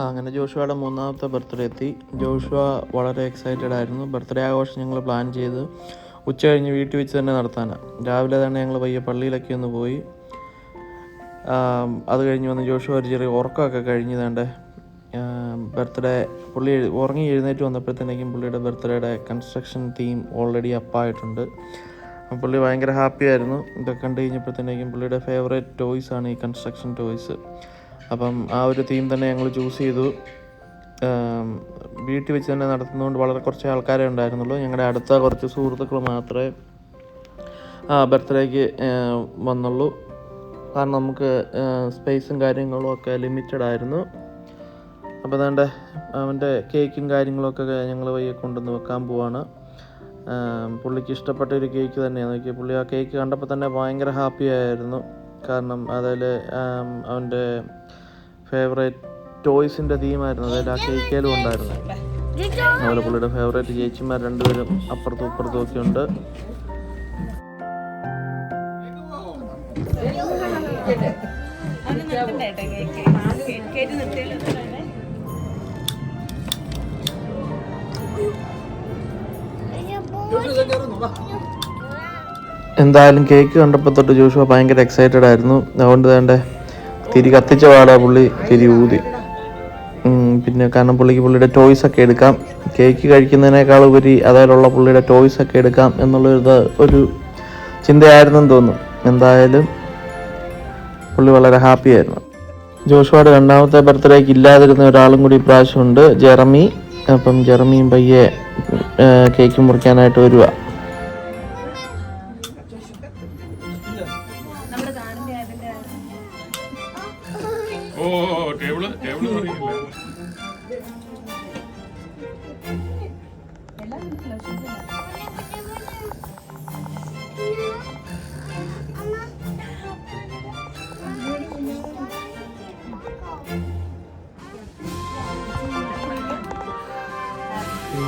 അങ്ങനെ ജോഷുവയുടെ മൂന്നാമത്തെ ബർത്ത്ഡേ എത്തി. ജോഷുവ വളരെ എക്സൈറ്റഡ് ആയിരുന്നു. ബർത്ത്ഡേ ആഘോഷം ഞങ്ങൾ പ്ലാൻ ചെയ്ത് ഉച്ച കഴിഞ്ഞ് വീട്ടിൽ വെച്ച് തന്നെ നടത്താനാണ് രാവിലെ തന്നെ ഞങ്ങൾ പയ്യെ പള്ളിയിലൊക്കെ ഒന്ന് പോയി. അത് കഴിഞ്ഞ് വന്ന് ജോഷുവ ഒരു ചെറിയ ഉറക്കമൊക്കെ കഴിഞ്ഞ് ബർത്ത്ഡേ പുള്ളി ഉറങ്ങി എഴുന്നേറ്റ് വന്നപ്പോഴത്തേക്കും പുള്ളിയുടെ ബർത്ത്ഡേയുടെ കൺസ്ട്രക്ഷൻ തീം ഓൾറെഡി അപ്പായിട്ടുണ്ട് അപ്പം പുള്ളി ഭയങ്കര ഹാപ്പി ആയിരുന്നു. ഇതൊക്കെ കണ്ടു കഴിഞ്ഞപ്പോഴത്തേക്കും പുള്ളിയുടെ ഫേവറേറ്റ് ടോയ്സ് ആണ് ഈ കൺസ്ട്രക്ഷൻ ടോയ്സ് അപ്പം ആ ഒരു തീം തന്നെ ഞങ്ങൾ ചൂസ് ചെയ്തു. വീട്ടിൽ വെച്ച് തന്നെ നടത്തുന്നതുകൊണ്ട് വളരെ കുറച്ച് ആൾക്കാരെ ഉണ്ടായിരുന്നുള്ളൂ. ഞങ്ങളുടെ അടുത്ത കുറച്ച് സുഹൃത്തുക്കൾ മാത്രമേ ആ ബർത്ത്ഡേക്ക് വന്നുള്ളൂ. കാരണം നമുക്ക് സ്പേസും കാര്യങ്ങളും ഒക്കെ ലിമിറ്റഡ് ആയിരുന്നു. അപ്പോൾ അതുകൊണ്ട് അവന്റെ കേക്കും കാര്യങ്ങളൊക്കെ ഞങ്ങൾ വയ്യെ കൊണ്ടുവന്ന് വെക്കാൻ പോവാണ്. പുള്ളിക്ക് ഇഷ്ടപ്പെട്ട ഒരു കേക്ക് തന്നെയാണ് നോക്കിയത് പുള്ളി ആ കേക്ക് കണ്ടപ്പോൾ തന്നെ ഭയങ്കര ഹാപ്പി ആയിരുന്നു. കാരണം അതിൽ അവന്റെ ഫേവറേറ്റ് ടോയ്സിന്റെ തീമായിരുന്നു അതായത് ആ കേക്കിലും ഉണ്ടായിരുന്നു. അതുപോലെ പുള്ളിയുടെ ഫേവറേറ്റ് ചേച്ചിമാർ രണ്ടുപേരും അപ്പുറത്തും ഇപ്പുറത്തും ഒക്കെ ഉണ്ട്. എന്തായാലും കേക്ക് കണ്ടപ്പോൾ തൊട്ട് ജോഷുവ ഭയങ്കര എക്സൈറ്റഡ് ആയിരുന്നു. അതുകൊണ്ട് തന്നെ തിരി കത്തിച്ച പാടാ പുള്ളി തിരി ഊതി. പിന്നെ കാരണം പുള്ളിക്ക് പുള്ളിയുടെ ടോയ്സ് ഒക്കെ എടുക്കാം. കേക്ക് കഴിക്കുന്നതിനേക്കാൾ ഉപരി അതായതുള്ള പുള്ളിയുടെ ടോയ്സ് ഒക്കെ എടുക്കാം എന്നുള്ളൊരു ഒരു ചിന്തയായിരുന്നെന്ന് തോന്നുന്നു എന്തായാലും പുള്ളി വളരെ ഹാപ്പി ആയിരുന്നു. ജോഷുവയുടെ രണ്ടാമത്തെ ബർത്ത്ഡേക്ക് ഇല്ലാതിരുന്ന ഒരാളും കൂടി ഇപ്രാവശ്യമുണ്ട് ജെറമി. അപ്പം ജെറമിയും പയ്യെ കേക്ക് മുറിക്കാനായിട്ട് വരുക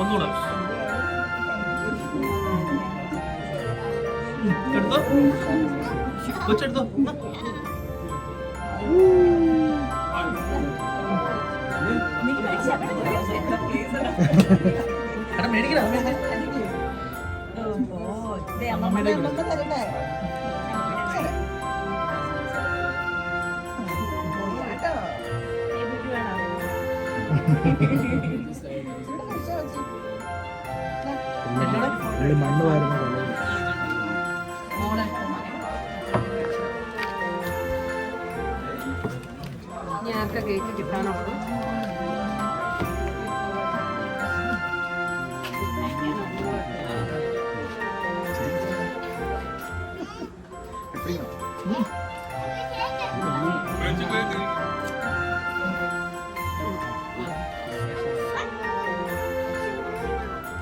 ഒന്നുകൂടെ. എടുത്തോ? കൊച്ചെടുത്തോ എടാ മേടിക്കടാ ഞങ്ങൾക്ക് കേക്ക് കിട്ടാനുള്ളൂ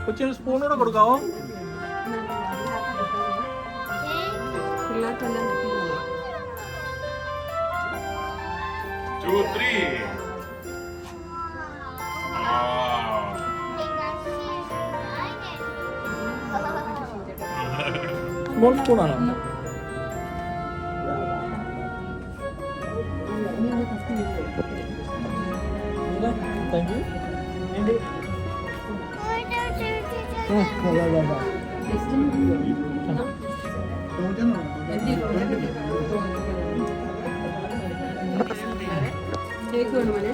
കൊച്ചിന് സ്പൂണൂടെ കൊടുക്കാവോ പിള്ളേർക്കെല്ലാം കിട്ടിയതാണ് ടു ത്രീ സ്മോൾ സ്പൂണാണോ താങ്ക് യു കേക്ക് വേണോ മോനെ?